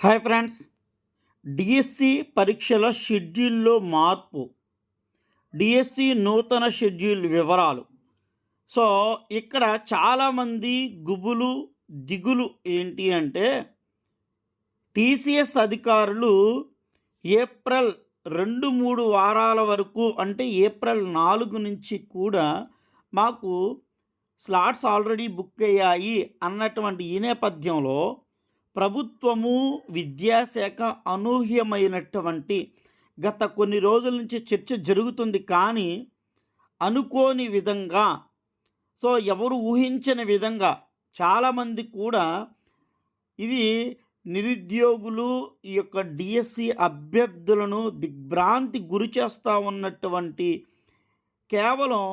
Hi friends DSC పరీక్షల షెడ్యూల్లో మార్పు. డిఎస్సి నూతన షెడ్యూల్ వివరాలు. సో ఇక్కడ చాలామంది గుబులు దిగులు ఏంటి అంటే టీసీఎస్ అధికారులు ఏప్రిల్ రెండు మూడు వారాల వరకు అంటే ఏప్రిల్ నాలుగు నుంచి కూడా మాకు స్లాట్స్ ఆల్రెడీ బుక్ అయ్యాయి అన్నటువంటి ఈ నేపథ్యంలో ప్రభుత్వము విద్యాశాఖ అనూహ్యమైనటువంటి గత కొన్ని రోజుల నుంచి చర్చ జరుగుతుంది కానీ అనుకోని విధంగా సో ఎవరు ఊహించని విధంగా చాలామంది కూడా ఇది నిరుద్యోగులు ఈ యొక్క డిఎస్సి అభ్యర్థులను దిగ్భ్రాంతి గురి చేస్తూ ఉన్నటువంటి కేవలం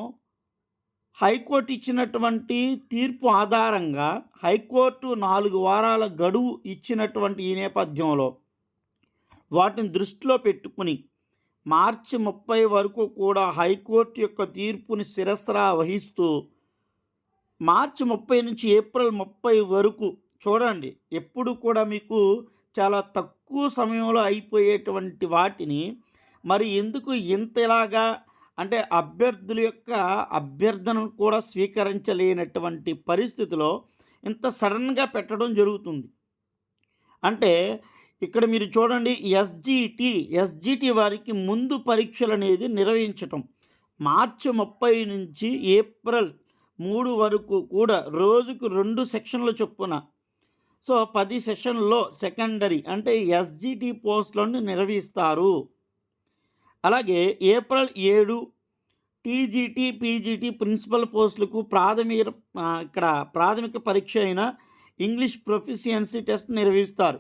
హైకోర్టు ఇచ్చినటువంటి తీర్పు ఆధారంగా హైకోర్టు నాలుగు వారాల గడువు ఇచ్చినటువంటి ఈ నేపథ్యంలో వాటిని దృష్టిలో పెట్టుకుని మార్చి ముప్పై వరకు కూడా హైకోర్టు యొక్క తీర్పుని శిరస్రా వహిస్తూ మార్చి ముప్పై నుంచి ఏప్రిల్ ముప్పై వరకు చూడండి ఎప్పుడు కూడా మీకు చాలా తక్కువ సమయంలో అయిపోయేటువంటి వాటిని మరి ఎందుకు ఇంతలాగా అంటే అభ్యర్థుల యొక్క అభ్యర్థనను కూడా స్వీకరించలేనటువంటి పరిస్థితిలో ఇంత సడన్గా పెట్టడం జరుగుతుంది. అంటే ఇక్కడ మీరు చూడండి ఎస్జిటి ఎస్జిటి వారికి ముందు పరీక్షలు అనేది నిర్వహించటం. మార్చి ముప్పై నుంచి ఏప్రిల్ మూడు వరకు కూడా రోజుకు రెండు సెక్షన్ల చొప్పున. సో పది సెషన్లో సెకండరీ అంటే ఎస్జిటి పోస్టులను నిర్వహిస్తారు. అలాగే ఏప్రిల్ ఏడు టీజీటీ పీజీటీ ప్రిన్సిపల్ పోస్టులకు ప్రాథమిక ఇక్కడ ప్రాథమిక పరీక్ష అయిన ఇంగ్లీష్ ప్రొఫిషియన్సీ టెస్ట్ నిర్వహిస్తారు.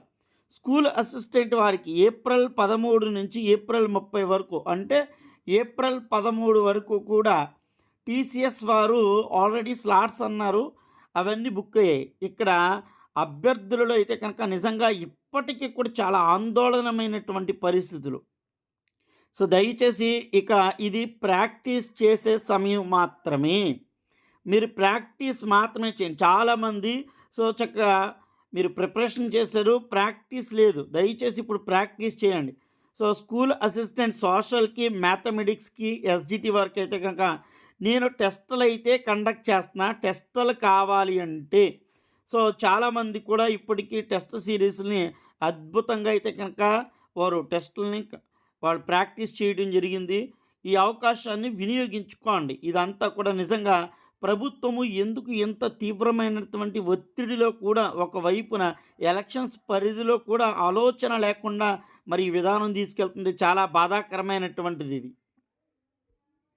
స్కూల్ అసిస్టెంట్ వారికి ఏప్రిల్ పదమూడు నుంచి ఏప్రిల్ ముప్పై వరకు అంటే ఏప్రిల్ పదమూడు వరకు కూడా టీసీఎస్ వారు ఆల్రెడీ స్లాట్స్ అన్నారు అవన్నీ బుక్ అయ్యాయి. ఇక్కడ అభ్యర్థులలో అయితే కనుక నిజంగా ఇప్పటికీ కూడా చాలా ఆందోళనమైనటువంటి పరిస్థితులు. సో దయచేసి ఇక ఇది ప్రాక్టీస్ చేసే సమయం మాత్రమే. మీరు ప్రాక్టీస్ మాత్రమే చేయండి. చాలామంది సో చక్కగా మీరు ప్రిపరేషన్ చేశారు ప్రాక్టీస్ లేదు. దయచేసి ఇప్పుడు ప్రాక్టీస్ చేయండి. సో స్కూల్ అసిస్టెంట్ సోషల్కి మ్యాథమెటిక్స్కి ఎస్జిటి వరకు అయితే కనుక నేను టెస్టులు అయితే కండక్ట్ చేస్తున్నా. టెస్టులు కావాలి అంటే సో చాలామంది కూడా ఇప్పటికీ టెస్ట్ సిరీస్ని అద్భుతంగా అయితే కనుక వారు టెస్టులని వాళ్ళు ప్రాక్టీస్ చేయడం జరిగింది. ఈ అవకాశాన్ని వినియోగించుకోండి. ఇదంతా కూడా నిజంగా ప్రభుత్వము ఎందుకు ఎంత తీవ్రమైనటువంటి ఒత్తిడిలో కూడా ఒకవైపున ఎలక్షన్స్ పరిధిలో కూడా ఆలోచన లేకుండా మరి ఈ విధానం తీసుకెళ్తుంది. చాలా బాధాకరమైనటువంటిది ఇది.